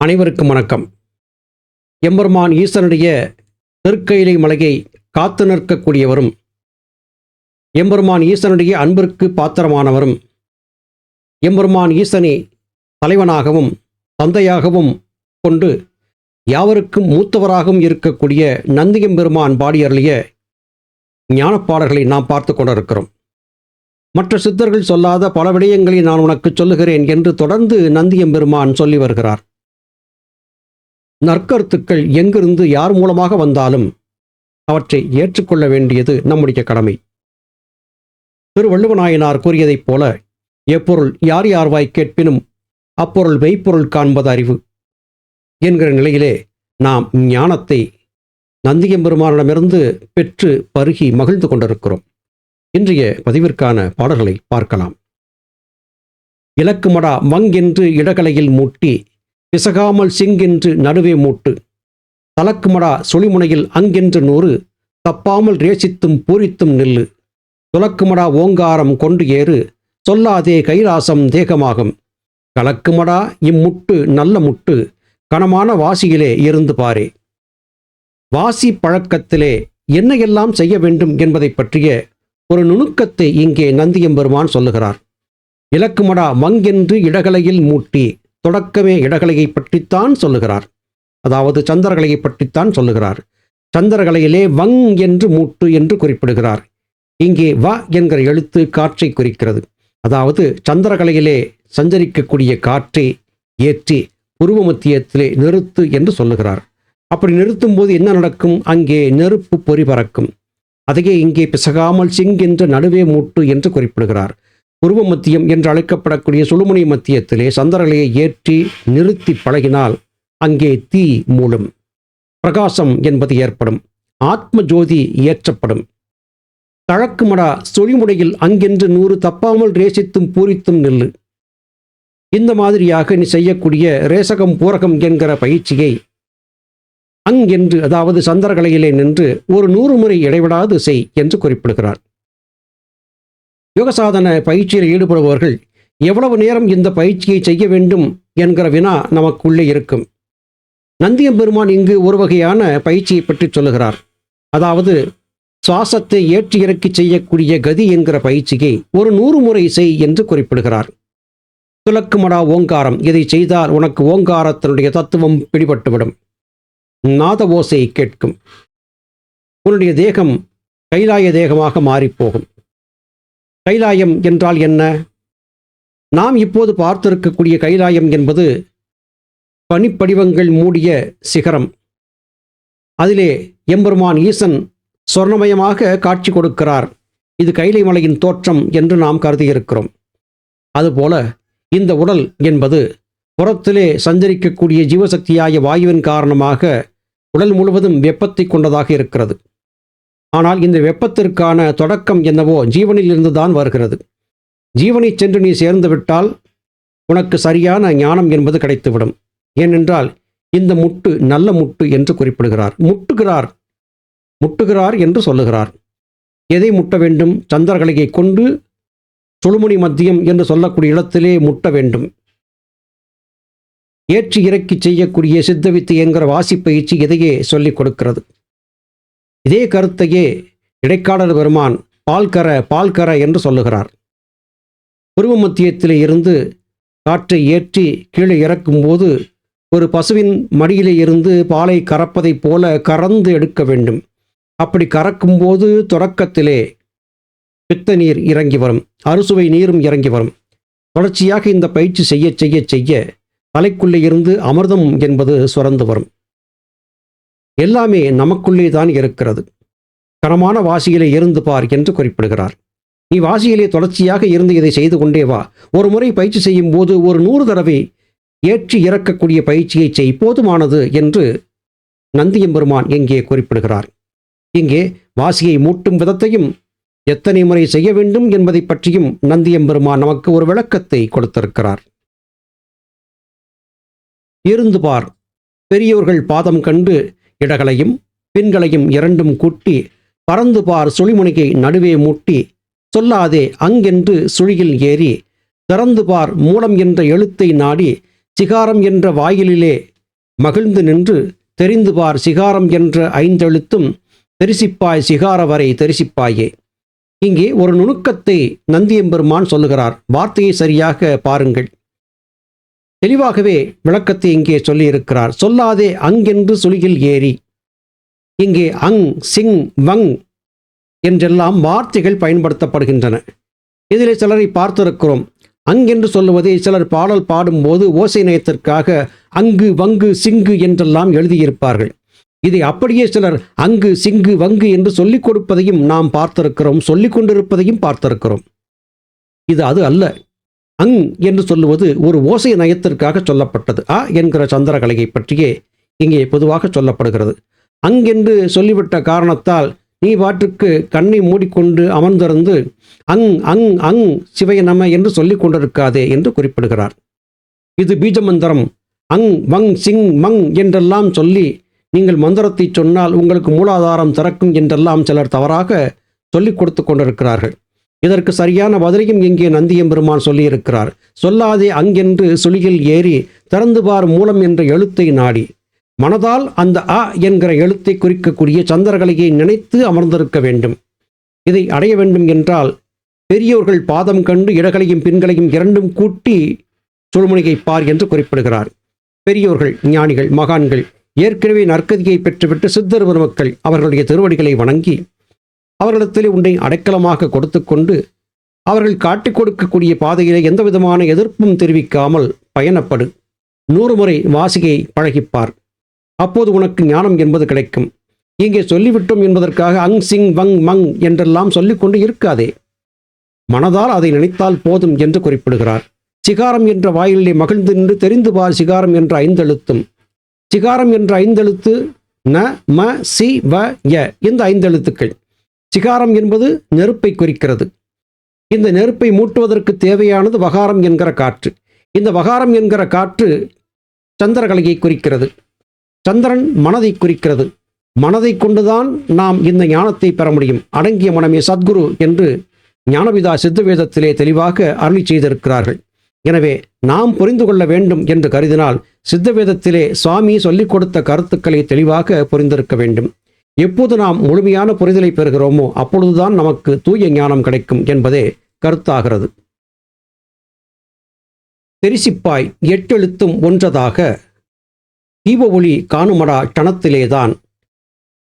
அனைவருக்கும் வணக்கம். எம்பெருமான் ஈசனுடைய திருக்கையிலை மலையை காத்து நிற்கக்கூடியவரும் எம்பெருமான் ஈசனுடைய அன்பிற்கு பாத்திரமானவரும் எம்பெருமான் ஈசனை தலைவனாகவும் தந்தையாகவும் கொண்டு யாவருக்கும் மூத்தவராகவும் இருக்கக்கூடிய நந்தியம்பெருமான் பாடியருளிய ஞானப்பாடல்களை நாம் பார்த்து கொண்டிருக்கிறோம். மற்ற சித்தர்கள் சொல்லாத பல விடயங்களை நான் உனக்கு சொல்லுகிறேன் என்று தொடர்ந்து நந்தியம்பெருமான் சொல்லி வருகிறார். நற்கருத்துக்கள் எங்கிருந்து யார் மூலமாக வந்தாலும் அவற்றை ஏற்றுக்கொள்ள வேண்டியது நம்முடைய கடமை. திருவள்ளுவநாயனார் கூறியதைப் போல எப்பொருள் யார் யார்வாய் கேட்பினும் அப்பொருள் மெய்ப்பொருள் காண்பது அறிவு என்கிற நிலையிலே நாம் ஞானத்தை நந்தியம்பெருமானிடமிருந்து பெற்று பருகி மகிழ்ந்து கொண்டிருக்கிறோம். இன்றைய பதிவிற்கான பாடல்களை பார்க்கலாம். இலக்குமடா மங்கென்று இடகலையில் மூட்டி பிசகாமல் சிங்கென்று நடுவே மூட்டு. தலக்குமடா சுழிமுனையில் அங்கென்று நூறு. தப்பாமல் ரேசித்தும் பூரித்தும் நில்லு. துலக்குமடா ஓங்காரம் கொண்டு ஏறு. சொல்லாதே கைலாசம் தேகமாகும். கலக்குமடா இம்முட்டு நல்ல முட்டு. கனமான வாசியிலே இருந்து பாரே. வாசி பழக்கத்திலே என்ன எல்லாம் செய்ய வேண்டும் என்பதைப் பற்றிய ஒரு நுணுக்கத்தை இங்கே நந்தியம்பெருமான் சொல்லுகிறார். இலக்குமடா மங்கென்று இடகலையில் மூட்டி. தொடக்கமே இடகலையை பற்றித்தான் சொல்லுகிறார். அதாவது சந்திரகலையை பற்றித்தான் சொல்லுகிறார். சந்திரகலையிலே வங் என்று மூட்டு என்று குறிப்பிடுகிறார். இங்கே வ என்கிற எழுத்து காற்றை குறிக்கிறது. அதாவது சந்திரகலையிலே சஞ்சரிக்கக்கூடிய காற்றை ஏற்றி புருவ மத்தியத்திலே நிறுத்து என்று சொல்லுகிறார். அப்படி நிறுத்தும் போது என்ன நடக்கும்? அங்கே நெருப்பு பொறி பறக்கும். அதையே இங்கே பிசகாமல் சிங் என்று நடுவே மூட்டு என்று குறிப்பிடுகிறார். குருவ மத்தியம் என்று அழைக்கப்படக்கூடிய சுழுமுனை மத்தியத்திலே சந்திரகலையை ஏற்றி நிறுத்தி பழகினால் அங்கே தீ மூலம் பிரகாசம் என்பது ஏற்படும். ஆத்ம ஜோதி ஏற்றப்படும் தழக்குமடா சொழிமுடையில் அங்கென்று நூறு தப்பாமல் ரேசித்தும் பூரித்தும் நில்லு. இந்த மாதிரியாக நீ செய்யக்கூடிய ரேசகம் பூரகம் என்கிற பயிற்சியை அங்கென்று அதாவது சந்திரகலையிலே நின்று ஒரு நூறு முறை இடைவிடாது செய் என்று குறிப்பிடுகிறார். யோகசாதன பயிற்சியில் ஈடுபடுபவர்கள் எவ்வளவு நேரம் இந்த பயிற்சியை செய்ய வேண்டும்? என்கிற வினா நமக்குள்ளே இருக்கும். நந்தியம்பெருமான் இங்கு ஒரு வகையான பயிற்சியை பற்றி சொல்லுகிறார். அதாவது சுவாசத்தை ஏற்றி இறக்கி செய்யக்கூடிய கதி என்கிற பயிற்சியை ஒரு நூறு முறை செய் என்று குறிப்பிடுகிறார். துலக்குமடா ஓங்காரம் இதை செய்தால் உனக்கு ஓங்காரத்தினுடைய தத்துவம் பிடிபட்டுவிடும். நாத ஓசை கேட்கும். உன்னுடைய தேகம் கைலாய தேகமாக மாறிப்போகும். கைலாயம் என்றால் என்ன? நாம் இப்போது பார்த்திருக்கக்கூடிய கைலாயம் என்பது பனிப்படிவங்கள் மூடிய சிகரம். அதிலே எம்பெருமான் ஈசன் சொர்ணமயமாக காட்சி கொடுக்கிறார். இது கைலை மலையின் தோற்றம் என்று நாம் கருதியிருக்கிறோம். அதுபோல இந்த உடல் என்பது புறத்திலே சஞ்சரிக்கக்கூடிய ஜீவசக்தியாய வாயுவின் காரணமாக உடல் முழுவதும் வெப்பத்தை கொண்டதாக இருக்கிறது. ஆனால் இந்த வெப்பத்திற்கான தொடக்கம் என்னவோ ஜீவனில் இருந்துதான் வருகிறது. ஜீவனை சென்று நீ சேர்ந்துவிட்டால் உனக்கு சரியான ஞானம் என்பது கிடைத்துவிடும். ஏனென்றால் இந்த முட்டு நல்ல முட்டு என்று குறிப்பிடுகிறார். முட்டுகிறார். முட்டுகிறார் என்று சொல்லுகிறார். எதை முட்ட வேண்டும்? சந்திரகலையை கொண்டு சுழுமுனி மத்தியம் என்று சொல்லக்கூடிய இடத்திலே முட்ட வேண்டும். ஏற்றி இறக்கி செய்யக்கூடிய சித்தவித்து என்கிற வாசிப்பயிற்சி இதையே சொல்லிக் கொடுக்கிறது. இதே கருத்தையே இடைக்காடர் பெருமான் பால்கர பால்கர என்று சொல்லுகிறார். குருவ மத்தியத்திலே இருந்து காற்றை ஏற்றி கீழே இறக்கும்போது ஒரு பசுவின் மடியிலே இருந்து பாலை கறப்பதைப் போல கறந்து எடுக்க வேண்டும். அப்படி கறக்கும்போது தொடக்கத்திலே பித்த நீர் இறங்கி வரும் அறுசுவை நீரும் இறங்கி வரும். தொடர்ச்சியாக இந்த பயிற்சி செய்ய செய்ய செய்ய தலைக்குள்ளே இருந்து அமிர்தம் என்பது சுரந்து வரும். எல்லாமே நமக்குள்ளே தான் இருக்கிறது. கனமான வாசியிலே இருந்து பார் என்று குறிப்பிடுகிறார். நீ வாசியிலே தொடர்ச்சியாக இருந்து இதை செய்து கொண்டே வா. ஒரு முறை பயிற்சி செய்யும் போது ஒரு நூறு தடவை ஏற்றி இறக்கக்கூடிய பயிற்சியை செய். போதுமானது என்று நந்தியம்பெருமான் இங்கே குறிப்பிடுகிறார். இங்கே வாசியை மூட்டும் விதத்தையும் எத்தனை முறை செய்ய வேண்டும் என்பதை பற்றியும் நந்தியம்பெருமான் நமக்கு ஒரு விளக்கத்தை கொடுத்திருக்கிறார். இருந்து பார். பெரியோர்கள் பாதம் கண்டு இடகளையும் பின்களையும் இரண்டும் கூட்டி பறந்து பார் சுழிமுனையை நடுவே மூட்டி சொல்லாதே அங்கென்று சுழியில் ஏறி திறந்து பார் மூலம் என்ற எழுத்தை நாடி சிகாரம் என்ற வாயிலிலே மகிழ்ந்து நின்று தெரிந்து பார் சிகாரம் என்ற ஐந்தெழுத்தும் தெரிசிப்பாய் சிகார வரை தெரிசிப்பாயே. இங்கே ஒரு நுணுக்கத்தை நந்தியம்பெருமான் சொல்லுகிறார். வார்த்தையை சரியாக பாருங்கள். தெளிவாகவே விளக்கத்தை இங்கே சொல்லியிருக்கிறார். சொல்லாதே அங்கென்று சுழியில் ஏறி. இங்கே அங் சிங் வங் என்றெல்லாம் வார்த்தைகள் பயன்படுத்தப்படுகின்றன. இதிலே சிலரை பார்த்திருக்கிறோம். அங்கென்று சொல்லுவதை சிலர் பாடல் பாடும்போது ஓசை நயத்திற்காக அங்கு வங்கு சிங்கு என்றெல்லாம் எழுதியிருப்பார்கள். இதை அப்படியே சிலர் அங்கு சிங்கு வங்கு என்று சொல்லிக் கொடுப்பதையும் நாம் பார்த்திருக்கிறோம் சொல்லிக் கொண்டிருப்பதையும் பார்த்திருக்கிறோம். இது அது அல்ல. அங் என்று சொல்லுவது ஒரு ஓசை நயத்திற்காக சொல்லப்பட்டது. அ என்கிற சந்திரகலையை பற்றியே இங்கே பொதுவாக சொல்லப்படுகிறது. அங்கென்று சொல்லிவிட்ட காரணத்தால் நீ பாட்டுக்கு கண்ணை மூடிக்கொண்டு அமர்ந்திருந்து அங் அங் அங் சிவய நம என்று சொல்லிக் கொண்டிருக்காதே என்று குறிப்பிடுகிறார். இது பீஜமந்திரம். அங் வங் சிங் மங் என்றெல்லாம் சொல்லி நீங்கள் மந்திரத்தை சொன்னால் உங்களுக்கு மூலாதாரம் திறக்கும் என்றெல்லாம் சிலர் தவறாக சொல்லிக் கொடுத்து கொண்டிருக்கிறார்கள். இதற்கு சரியான பதிலையும் இங்கே நந்தியம்பெருமான் சொல்லியிருக்கிறார். சொல்லாதே அங்கென்று சுழியில் ஏறி திறந்து பார் மூலம் என்ற எழுத்தை நாடி. மனதால் அந்த அ என்கிற எழுத்தை குறிக்கக்கூடிய சந்திரகலையை நினைத்து அமர்ந்திருக்க வேண்டும். இதை அடைய வேண்டும் என்றால் பெரியோர்கள் பாதம் கண்டு இடகளையும் பின்களையும் இரண்டும் கூட்டி சுழுமுனையை பார் என்று குறிப்பிடுகிறார். பெரியோர்கள் ஞானிகள் மகான்கள் ஏற்கனவே நற்கதியை பெற்றுவிட்டு சித்தர் பெருமக்கள் அவர்களுடைய திருவடிகளை வணங்கி அவர்களிடத்திலே உன்னை அடைக்கலமாக கொடுத்துக்கொண்டு அவர்கள் காட்டிக் கொடுக்கக்கூடிய பாதையிலே எந்த விதமான எதிர்ப்பும் தெரிவிக்காமல் பயணப்படு. நூறு முறை வாசிகை பழகிப்பார். அப்போது உனக்கு ஞானம் என்பது கிடைக்கும். இங்கே சொல்லிவிட்டோம் என்பதற்காக அங் சிங் வங் மங் என்றெல்லாம் சொல்லிக்கொண்டு இருக்காதே. மனதால் அதை நினைத்தால் போதும் என்று குறிப்பிடுகிறார். சிகாரம் என்ற வாயிலே மகிழ்ந்து நின்று தெரிந்து பார் சிகாரம் என்ற ஐந்தெழுத்தும். சிகாரம் என்ற ஐந்தெழுத்து ந ம சி வ ய இந்த ஐந்தெழுத்துக்கள். சிகாரம் என்பது நெருப்பை குறிக்கிறது. இந்த நெருப்பை மூட்டுவதற்கு தேவையானது வகாரம் என்கிற காற்று. இந்த வகாரம் என்கிற காற்று சந்திரகலையை குறிக்கிறது. சந்திரன் மனதை குறிக்கிறது. மனதை கொண்டுதான் நாம் இந்த ஞானத்தை பெற முடியும். அடங்கிய மனமே சத்குரு என்று ஞானவிதா சித்தவேதத்திலே தெளிவாக அருளி செய்திருக்கிறார்கள். எனவே நாம் புரிந்து கொள்ள வேண்டும் என்று கருதினால் சித்தவேதத்திலே சுவாமி சொல்லிக் கொடுத்த கருத்துக்களை தெளிவாக புரிந்திருக்க வேண்டும். எப்போது நாம் முழுமையான புரிதலை பெறுகிறோமோ அப்பொழுதுதான் நமக்கு தூய ஞானம் கிடைக்கும் என்பதே கருத்தாகிறது. தெரிசிப்பாய் எட்டெழுத்தும் ஒன்றதாக தீப ஒளி காணுமடா கணத்திலேதான்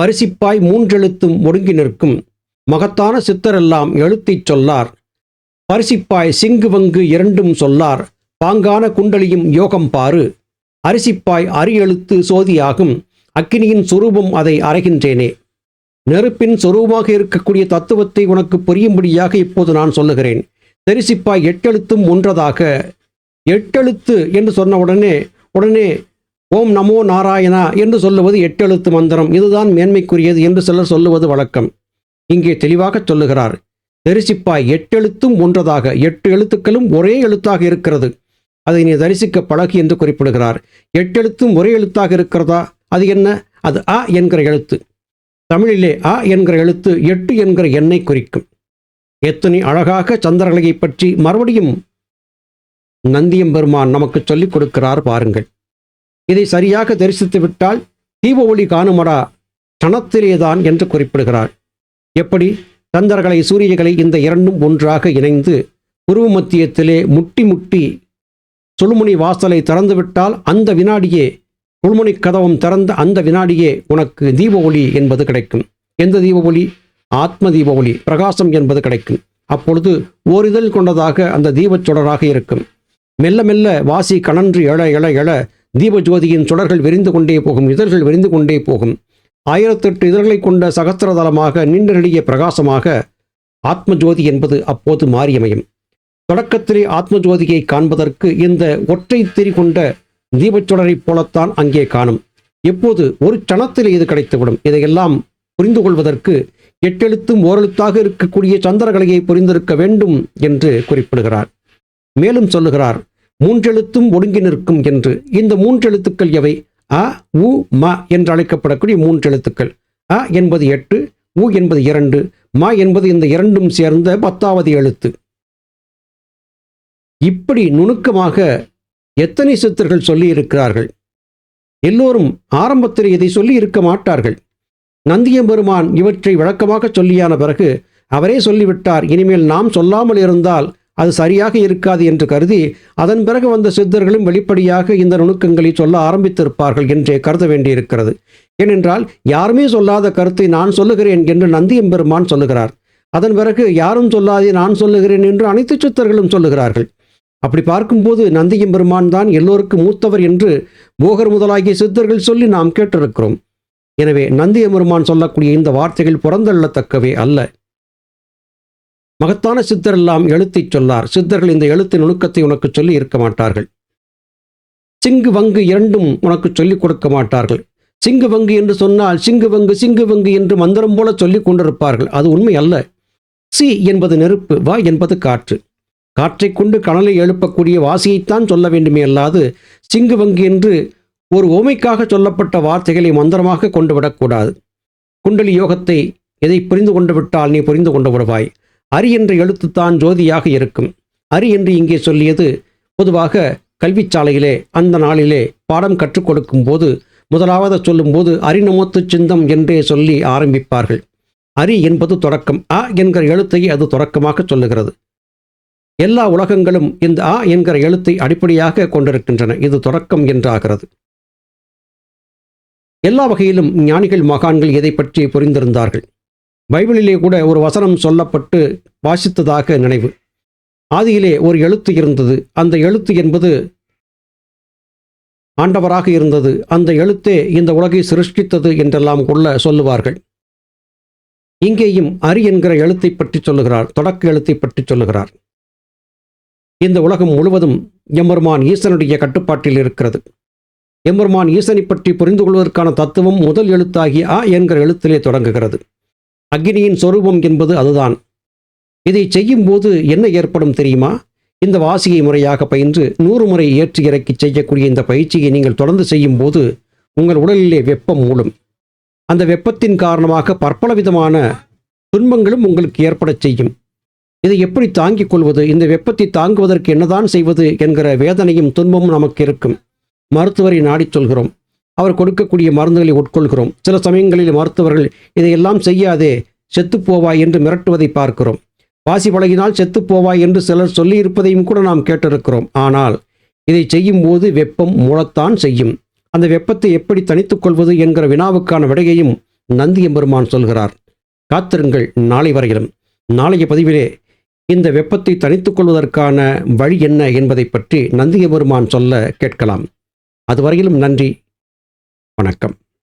வரிசிப்பாய் மூன்றெழுத்தும் ஒடுங்கி நிற்கும். மகத்தான சித்தரெல்லாம் எழுத்தைச் சொல்லார். பரிசிப்பாய் சிங்கு வங்கு இரண்டும் சொல்லார். பாங்கான குண்டலியும் யோகம் பாரு. அரிசிப்பாய் அரியெழுத்து சோதியாகும். அக்கினியின் சொரூபம் அதை அறைகின்றேனே. நெருப்பின் சொரூபமாக இருக்கக்கூடிய தத்துவத்தை உனக்கு புரியும்படியாக இப்போது நான் சொல்லுகிறேன். தரிசிப்பாய் எட்டெழுத்தும் ஒன்றதாக. எட்டெழுத்து என்று சொன்ன உடனே உடனே ஓம் நமோ நாராயணா என்று சொல்லுவது எட்டெழுத்து மந்திரம். இதுதான் மேன்மைக்குரியது என்று சிலர் சொல்லுவது வழக்கம். இங்கே தெளிவாக சொல்லுகிறார். தரிசிப்பாய் எட்டெழுத்தும் ஒன்றதாக. எட்டு எழுத்துக்களும் ஒரே எழுத்தாக இருக்கிறது. அதை நீ தரிசிக்க பழகு என்று குறிப்பிடுகிறார். எட்டெழுத்தும் ஒரே எழுத்தாக இருக்கிறதா? அது என்ன? அது அ என்கிற எழுத்து. தமிழிலே அ என்கிற எழுத்து எட்டு என்கிற எண்ணை குறிக்கும். எத்தனை அழகாக சந்திரகலையை பற்றி மறுபடியும் நந்தியம்பெருமான் நமக்கு சொல்லிக் கொடுக்கிறார் பாருங்கள். இதை சரியாக தரிசித்து விட்டால் தீப ஒளி காணுமடா? கணத்திலேதான் என்று குறிப்பிடுகிறார். எப்படி? சந்திரகலை சூரியகலை இந்த இரண்டும் ஒன்றாக இணைந்து உருவ மத்தியத்திலே முட்டி முட்டி சுழுமுனி வாசலை திறந்துவிட்டால் அந்த வினாடியே சுழுமுனை கதவம் திறந்த அந்த வினாடியே உனக்கு தீப ஒளி என்பது கிடைக்கும். எந்த தீப ஒளி ஆத்ம தீப ஒளி பிரகாசம் என்பது கிடைக்கும். அப்பொழுது ஓரிதழ் கொண்டதாக அந்த தீபச் சுடராக இருக்கும். மெல்ல மெல்ல வாசி கணன்று எழ எழ எழ தீபஜோதியின் சுடர்கள் விரிந்து கொண்டே போகும் இதழ்கள் விரிந்து கொண்டே போகும். ஆயிரத்தெட்டு இதழ்களை கொண்ட சகஸ்திரதலமாக நீண்ட நெடிய பிரகாசமாக ஆத்மஜோதி என்பது அப்போது மாறியமையும். தொடக்கத்திலே ஆத்மஜோதியை காண்பதற்கு இந்த ஒற்றை திரி கொண்ட தீபச்சுடரைப் போலத்தான் அங்கே காணும். எப்போது ஒரு சணத்திலே இது கிடைத்துவிடும். இதையெல்லாம் புரிந்து கொள்வதற்கு எட்டெழுத்தும் ஓரெழுத்தாக இருக்கக்கூடிய சந்திரகலையை புரிந்திருக்க வேண்டும் என்று குறிப்பிடுகிறார். மேலும் சொல்லுகிறார் மூன்றெழுத்தும் ஒடுங்கி நிற்கும் என்று. இந்த மூன்றெழுத்துக்கள் எவை? அ உ ம என்று அழைக்கப்படக்கூடிய மூன்றெழுத்துக்கள். அ என்பது எட்டு உ என்பது இரண்டு ம என்பது இந்த இரண்டும் சேர்ந்த பத்தாவது எழுத்து. இப்படி நுணுக்கமாக எத்தனை சித்தர்கள் சொல்லியிருக்கிறார்கள்? எல்லோரும் ஆரம்பத்தில் இதை சொல்லி இருக்க மாட்டார்கள். நந்தியம்பெருமான் இவற்றை விளக்கமாக சொல்லியான பிறகு அவரே சொல்லிவிட்டார் இனிமேல் நாம் சொல்லாமல் இருந்தால் அது சரியாக இருக்காது என்று கருதி அதன் பிறகு வந்த சித்தர்களும் வெளிப்படையாக இந்த நுணுக்கங்களை சொல்ல ஆரம்பித்திருப்பார்கள் என்றே கருத வேண்டியிருக்கிறது. ஏனென்றால் யாருமே சொல்லாத கருத்தை நான் சொல்லுகிறேன் என்று நந்தியம்பெருமான் சொல்லுகிறார். அதன் பிறகு யாரும் சொல்லாதே நான் சொல்லுகிறேன் என்று அனைத்து சித்தர்களும் சொல்லுகிறார்கள். அப்படி பார்க்கும்போது நந்தியம்பெருமான் தான் எல்லோருக்கும் மூத்தவர் என்று போகர் முதலாகிய சித்தர்கள் சொல்லி நாம் கேட்டிருக்கிறோம். எனவே நந்தியம்பெருமான் சொல்லக்கூடிய இந்த வார்த்தைகள் புறந்தள்ளத்தக்கவே அல்ல. மகத்தான சித்தர் எல்லாம் எழுத்தைச் சொல்லார். சித்தர்கள் இந்த எழுத்து நுணுக்கத்தை உனக்கு சொல்லி இருக்க மாட்டார்கள். சிங்கு வங்கு இரண்டும் உனக்கு சொல்லிக் கொடுக்க மாட்டார்கள். சிங்கு வங்கு என்று சொன்னால் சிங்கு வங்கு சிங்கு வங்கு என்று மந்திரம் போல சொல்லிக் கொண்டிருப்பார்கள். அது உண்மை அல்ல. சி என்பது நெருப்பு வா என்பது காற்று. காற்றைக் கொண்டு கனலை எழுப்பக்கூடிய வாசியைத்தான் சொல்ல வேண்டுமே அல்லாது சிங்கு வங்கு என்று ஒரு ஓமைக்காக சொல்லப்பட்ட வார்த்தைகளை மந்திரமாக கொண்டு விடக்கூடாது. குண்டலி யோகத்தை எதை புரிந்து கொண்டு விட்டால் நீ புரிந்து கொண்டு விடுவாய் அரி என்ற எழுத்துத்தான் ஜோதியாக இருக்கும். அரி என்று இங்கே சொல்லியது பொதுவாக கல்விச்சாலையிலே அந்த நாளிலே பாடம் கற்றுக் கொடுக்கும் போது முதலாவது சொல்லும்போது அரிநமத்து சிந்தம் என்றே சொல்லி ஆரம்பிப்பார்கள். அரி என்பது தொடக்கம். அ என்கிற எழுத்தையே அது தொடக்கமாக சொல்லுகிறது. எல்லா உலகங்களும் இந்த ஆ என்கிற எழுத்தை அடிப்படையாக கொண்டிருக்கின்றன. இது தொடக்கம் என்றாகிறது. எல்லா வகையிலும் ஞானிகள் மகான்கள் இதை பற்றி புரிந்திருந்தார்கள்? பைபிளிலே கூட ஒரு வசனம் சொல்லப்பட்டு வாசித்ததாக நினைவு. ஆதியிலே ஒரு எழுத்து இருந்தது. அந்த எழுத்து என்பது ஆண்டவராக இருந்தது. அந்த எழுத்தே இந்த உலகை சிருஷ்டித்தது என்றெல்லாம் கொள்ள சொல்லுவார்கள். இங்கேயும் அரி என்கிற எழுத்தை பற்றி சொல்லுகிறார். தொடக்க எழுத்தை பற்றி சொல்லுகிறார். இந்த உலகம் முழுவதும் எம்பெருமான் ஈசனுடைய கட்டுப்பாட்டில் இருக்கிறது. எம்பெருமான் ஈசனை பற்றி புரிந்து கொள்வதற்கான தத்துவம் முதல் எழுத்தாகிய ஆ என்கிற எழுத்திலே தொடங்குகிறது. அக்னியின் சொரூபம் என்பது அதுதான். இதை செய்யும்போது என்ன ஏற்படும் தெரியுமா? இந்த வாசியை முறையாக பயின்று நூறு முறை ஏற்றி இறக்கி செய்யக்கூடிய இந்த பயிற்சியை நீங்கள் தொடர்ந்து செய்யும்போது உங்கள் உடலிலே வெப்பம் மூடும். அந்த வெப்பத்தின் காரணமாக பற்பல விதமான துன்பங்களும் உங்களுக்கு ஏற்படச் செய்யும். இதை எப்படி தாங்கிக் கொள்வது? இந்த வெப்பத்தை தாங்குவதற்கு என்னதான் செய்வது என்கிற வேதனையும் துன்பமும் நமக்கு இருக்கும். மருத்துவரை நாடிச் சொல்கிறோம். அவர் கொடுக்கக்கூடிய மருந்துகளை உட்கொள்கிறோம். சில சமயங்களில் மருத்துவர்கள் இதையெல்லாம் செய்யாதே செத்துப்போவாய் என்று மிரட்டுவதை பார்க்கிறோம். வாசி பழகினால் செத்துப்போவாய் என்று சிலர் சொல்லியிருப்பதையும் கூட நாம் கேட்டிருக்கிறோம். ஆனால் இதை செய்யும் போது வெப்பம் மூலத்தான் செய்யும். அந்த வெப்பத்தை எப்படி தனித்துக் கொள்வது என்கிற வினாவுக்கான விடையையும் நந்தியம்பெருமான் சொல்கிறார். காத்திருங்கள். நாளை வரையிலும். நாளைய பதிவிலே இந்த வெப்பத்தை தனித்துக் கொள்வதற்கான வழி என்ன என்பதை பற்றி நந்தியம்பெருமான் சொல்ல கேட்கலாம். அதுவரையிலும் நன்றி. வணக்கம்.